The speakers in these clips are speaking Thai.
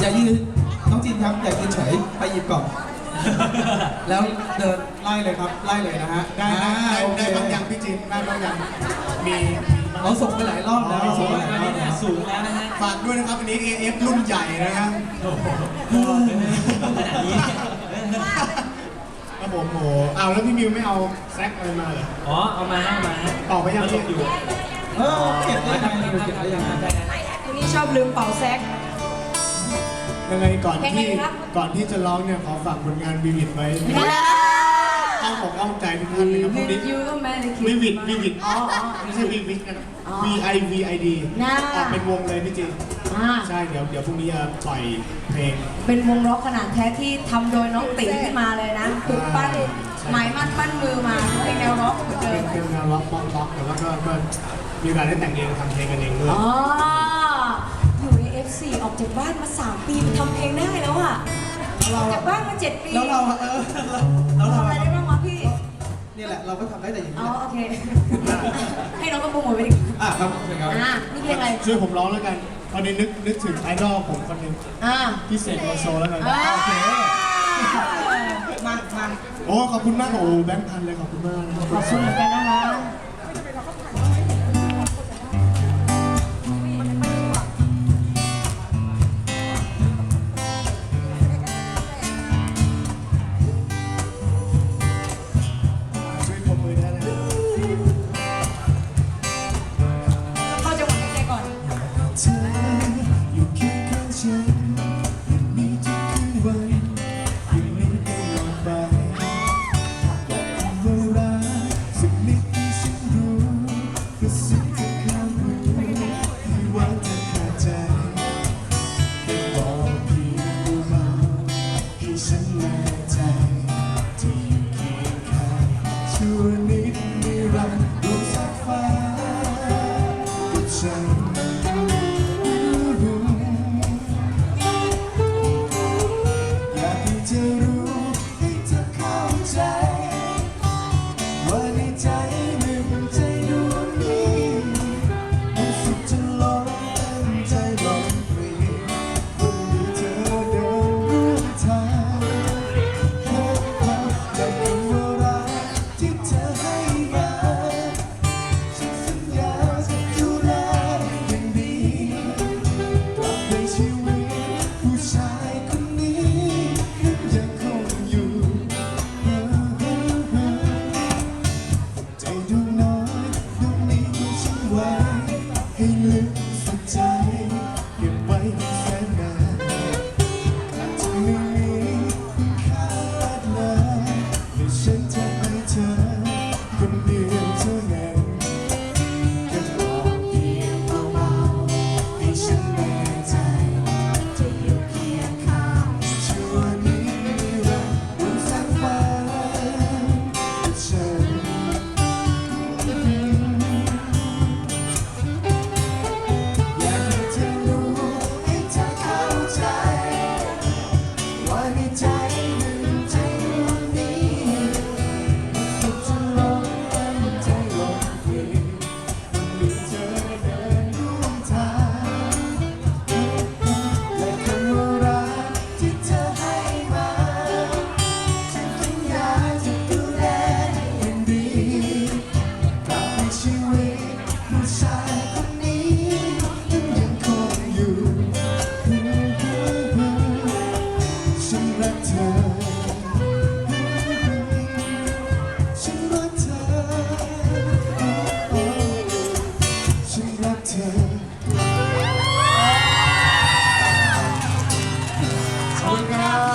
อย่ายืนน้องจินครับอย่ายืนเฉยไปหยิบกล่องแล้วเดินไล่เลยครับไล่เลยนะฮะได้ได้อ่าได้โอเคได้บางอย่างพี่จินได้บางอย่างมีเราส่งไปหลายรอบแล้วส่งไปหลายรอบแล้วสูงแล้วนะฮะฝากด้วยนะครับอันนี้ AF รุ่นใหญ่นะฮะโอ้โหขนาดนี้ครับผมโหเอาแล้วพี่มิวไม่เอาแซกอะไรมาเหรออ๋อเอามาเอามาออกไปยังหลบอยู่เออเก็บได้ยังไงเก็บได้ยังไงคนนี้ชอบลืมเป่าแซก ยังไงก่อนเพลงอะไรที่ครับ ก่อนที่จะร้องเนี่ยขอฝากผลงานวิวิดไว้อ้อมอกอ้อมใจทุกท่านนะครับพวกนี้ยูก็แม่ได้คิดวิวิดวิวิดอ๋ออ๋อไม่ใช่วิวิดนะครับอ๋อ V I V I D น่า ออกเป็นวงเลยพี่จินอ่าใช่เดี๋ยวเดี๋ยวพรุ่งนี้จะปล่อยเพลง เป็นวงร็อกขนาดแท้ที่ทำโดยน้องติ๋งขึ้นมาเลยนะปลุกปั้นหมายมั่นปั้นมือมาเพลงแนวร็อกเหมือนเดิเป็นม เป็นงานร็อกป๊อกป๊อกแต่ว่าก็ก็มีโอกาสได้แต่งเองทำเพลงกันเองด้วย อ๋ออยู่ใน F4 ออกจากบ้านมา 3 ปีทำเพลงได้แล้วอะออกจากบ้านมา 7 ปีแล้วเราอะเออแล้วเราทำอะไรอะได้บ้างวะพี่นี่แหละเราก็ทำได้แต่อย่างอ๋นี้อแหละโอเค ให้น้องกระปุกหมดไปดิ อะครับเป็นครับ อ่านี่เพลงอะไร ช่วยผมร้องแล้วกันตอนนี้นึกนึกถึงไอดอลผมคนหนึ่งอ่า พี่เสกโลโซแล้วกันอ่า โอเคมามาโอ้ขอบคุณมากโอ้แบงค์พันเลยขอบคุณมากนะขอบคุณเหมือนกันนะคะ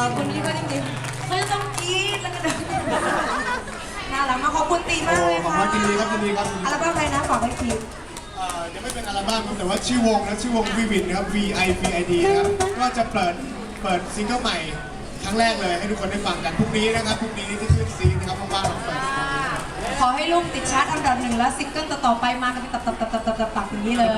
ครับคนนี้ก็จริงๆเขาจะต้องกรี๊ดแล้วก็เดินน่ารักมากขอบคุณตีมากเลยขอบค่ะคุณยินดีครับยินดีครับ อัลบั้มอะไรนะฝากไว้ทีเอ่อยังไม่เป็นอัลบั้มครับแต่ว่าชื่อวงนะชื่อวงวิวินนะครับ V I V I D นะครับก็จะเปิดเปิดซิงเกิลใหม่ครั้งแรกเลยให้ทุกคนได้ฟังกันพรุ่งนี้นะครับพรุ่งนี้ที่ขึ้นซีนะครับว่างๆลองเปิดดูครับขอให้ลูกติดชาร์ตอันดับหนึ่งแล้วซิงเกิลต่อๆไปมากันเป็นตับตับตับตับตับตับตับอย่างนี้เลย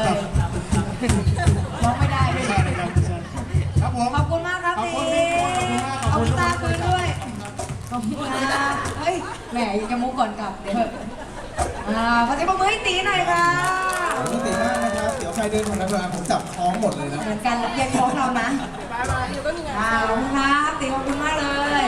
แหมยังจะมุกก่อนกลับเดี๋ยวออ่าขอเสียงปรบมือให้ตีหน่อยค่ะ ขอบคุณตีมากนะครับ เดี๋ยวใครเดินผ่านมาผมจับท้องหมดเลยนะ เหมือนกันยังท้องเรานะ อ่าขอบคุณครับตีขอบคุณมากเลย